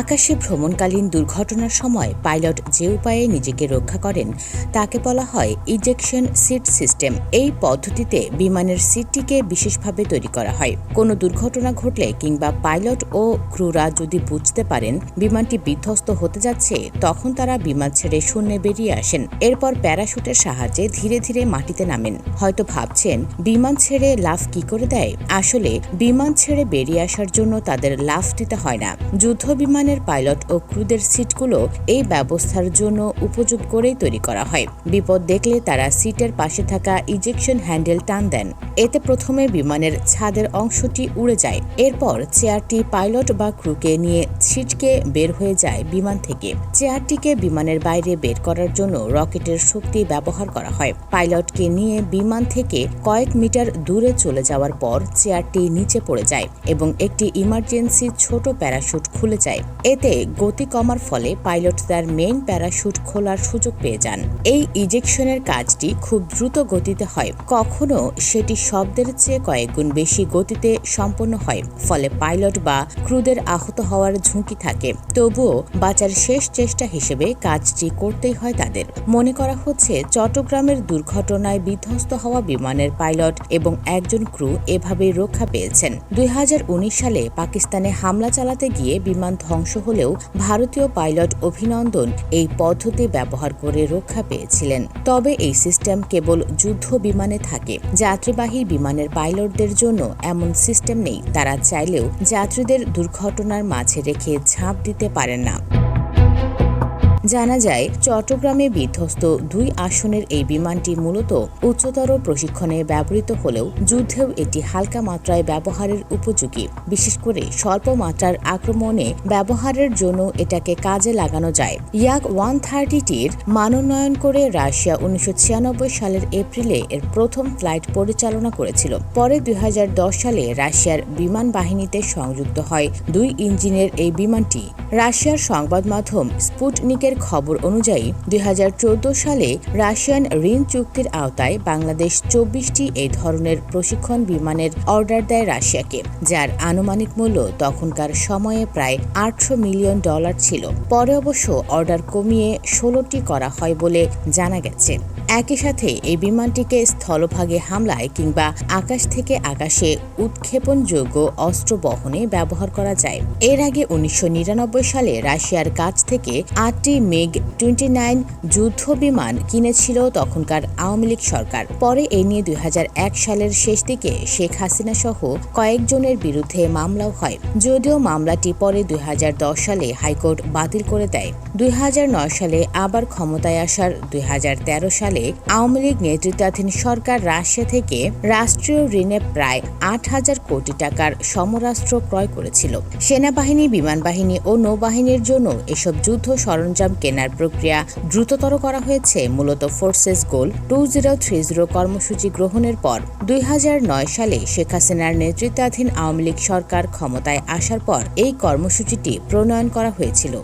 আকাশে ভ্রমণকালীন দুর্ঘটনার সময় পাইলট যে উপায়ে নিজেকে রক্ষা করেন, তাকে বলা হয় ইজেকশন সিট সিস্টেম। এই পদ্ধতিতে বিমানের সিটটিকে বিশেষভাবে তৈরি করা হয়। কোনো দুর্ঘটনা ঘটলে কিংবা পাইলট ও ক্রুরা যদি বুঝতে পারেন বিমানটি বিধ্বস্ত হতে যাচ্ছে, তখন তারা বিমান ছেড়ে শূন্যে বেরিয়ে আসেন। এরপর প্যারাশুটের সাহায্যে ধীরে ধীরে মাটিতে নামেন। হয়তো ভাবছেন, বিমান ছেড়ে লাফ কি করে দেয়? আসলে বিমান ছেড়ে বেরিয়ে আসার জন্য তাদের লাফ দিতে হয় না। যুদ্ধ বিমানের পাইলট ও ক্রুদের সিটগুলো এই ব্যবস্থার জন্য উপযুক্ত করেই তৈরি করা হয়। বিপদ দেখলে তারা সিটের পাশে থাকা ইজেকশন হ্যান্ডেল টান দেন। এতে প্রথমে বিমানের ছাদের অংশটি উড়ে যায়। এরপর চেয়ারটি পাইলট বা ক্রুকে নিয়ে ছিটকে বের হয়ে যায় বিমান থেকে। চেয়ারটিকে বিমানের বাইরে বের করার জন্য রকেটের শক্তি ব্যবহার করা হয়। পাইলটকে নিয়ে বিমান থেকে কয়েক মিটার দূরে চলে যাওয়ার পর চেয়ারটি নিচে পড়ে যায় এবং একটি ইমার্জেন্সি ছোট প্যারাশুট খুলে যায়। এতে গতি কমার ফলে পাইলট তার মেইন প্যারাশুট খোলার সুযোগ পেয়ে যান। এই ইজেকশনের কাজটি খুব দ্রুত গতিতে হয়। কখনো সেটি শব্দের চেয়ে কয়েকগুণ বেশি গতিতে সম্পন্ন হয়, ফলে পাইলট বা ক্রুদের আহত হওয়ার ঝুঁকি থাকে। তবুও বাঁচার শেষ চেষ্টা হিসেবে কাজটি করতেই হয় তাদের। মনে করা হচ্ছে, চট্টগ্রামের দুর্ঘটনায় বিধ্বস্ত হওয়া বিমানের পাইলট এবং একজন ক্রু এভাবেই রক্ষা পেয়েছেন। দুই হাজার উনিশ সালে পাকিস্তানে হামলা চালাতে গিয়ে বিমান ধ্বংস হলেও ভারতীয় পাইলট অভিনন্দন এই পদ্ধতি ব্যবহার করে রক্ষা পেয়েছিলেন। তবে এই সিস্টেম কেবল যুদ্ধ বিমানে থাকে। যাত্রীবাহী বিমানের পাইলটদের জন্য এমন সিস্টেম নেই। তারা চাইলেও যাত্রীদের দুর্ঘটনার মাঝে রেখে ঝাঁপ দিতে পারেন না। জানা যায়, চট্টগ্রামে বিধ্বস্ত দুই আসনের এই বিমানটি মূলত উচ্চতর প্রশিক্ষণে ব্যবহৃত হলেও যুদ্ধেও এটি হালকা মাত্রায় ব্যবহারের উপযোগী। বিশেষ করে স্বল্প মাত্রার আক্রমণে ব্যবহারের জন্য এটাকে কাজে লাগানো যায়। ইয়াক ওয়ান থার্টিটির মানোন্নয়ন করে রাশিয়া উনিশশো ছিয়ানব্বই সালের এপ্রিলে এর প্রথম ফ্লাইট পরিচালনা করেছিল। পরে দুই হাজার দশ সালে রাশিয়ার বিমান বাহিনীতে সংযুক্ত হয় দুই ইঞ্জিনের এই বিমানটি। রাশিয়ার সংবাদ মাধ্যম স্পুটনিকের খবর অনুযায়ী, দুই হাজার চৌদ্দ সালে রাশিয়ান ঋণ চুক্তির আওতায় বাংলাদেশ চব্বিশটি এই ধরনের প্রশিক্ষণ বিমানের অর্ডার দেয় রাশিয়াকে, যার আনুমানিক মূল্য তখনকার সময়ে প্রায় আটশো মিলিয়ন ডলার ছিল। পরে অবশ্য অর্ডার কমিয়ে ষোলোটি করা হয় বলে জানা গেছে। একই সাথে এই বিমানটিকে স্থলভাগে হামলায় কিংবা আকাশ থেকে আকাশে উৎক্ষেপণযোগ্য অস্ত্র বহনে ব্যবহার করা যায়। এর আগে উনিশশো নিরানব্বই সালে রাশিয়ার কাছ থেকে আটটি মেগ টোয়েন্টি নাইন যুদ্ধ বিমান কিনেছিল তখনকার আওয়ামী লীগ সরকার। পরে এ নিয়ে দুই হাজার এক সালের শেষ দিকে শেখ হাসিনা সহ কয়েকজনের বিরুদ্ধে মামলাও হয়। যদিও মামলাটি পরে দুই হাজার দশ সালে হাইকোর্ট বাতিল করে দেয়। দুই হাজার নয় সালে আবার ক্ষমতায় আসার দুই হাজার তেরো সালে আওয়ামী লীগ নেতৃত্বাধীন সরকার রাশিয়া থেকে রাষ্ট্রীয় ঋণে প্রায় আট হাজার কোটি টাকার সমরাস্ত্র ক্রয় করেছিল। সেনাবাহিনী বিমান বাহিনী ও নৌবাহিনীর জন্য এসব যুদ্ধ সরঞ্জাম কেনার প্রক্রিয়া দ্রুততর করা হয়েছে। মূলত forces goal two zero three zero কর্মসূচি গ্রহণের পর দুই হাজার নয় সালে শেখ হাসিনার নেতৃত্বাধীন আওয়ামী লীগ সরকার ক্ষমতায় আসার পর এই কর্মসূচিটি প্রণয়ন করা হয়েছিল।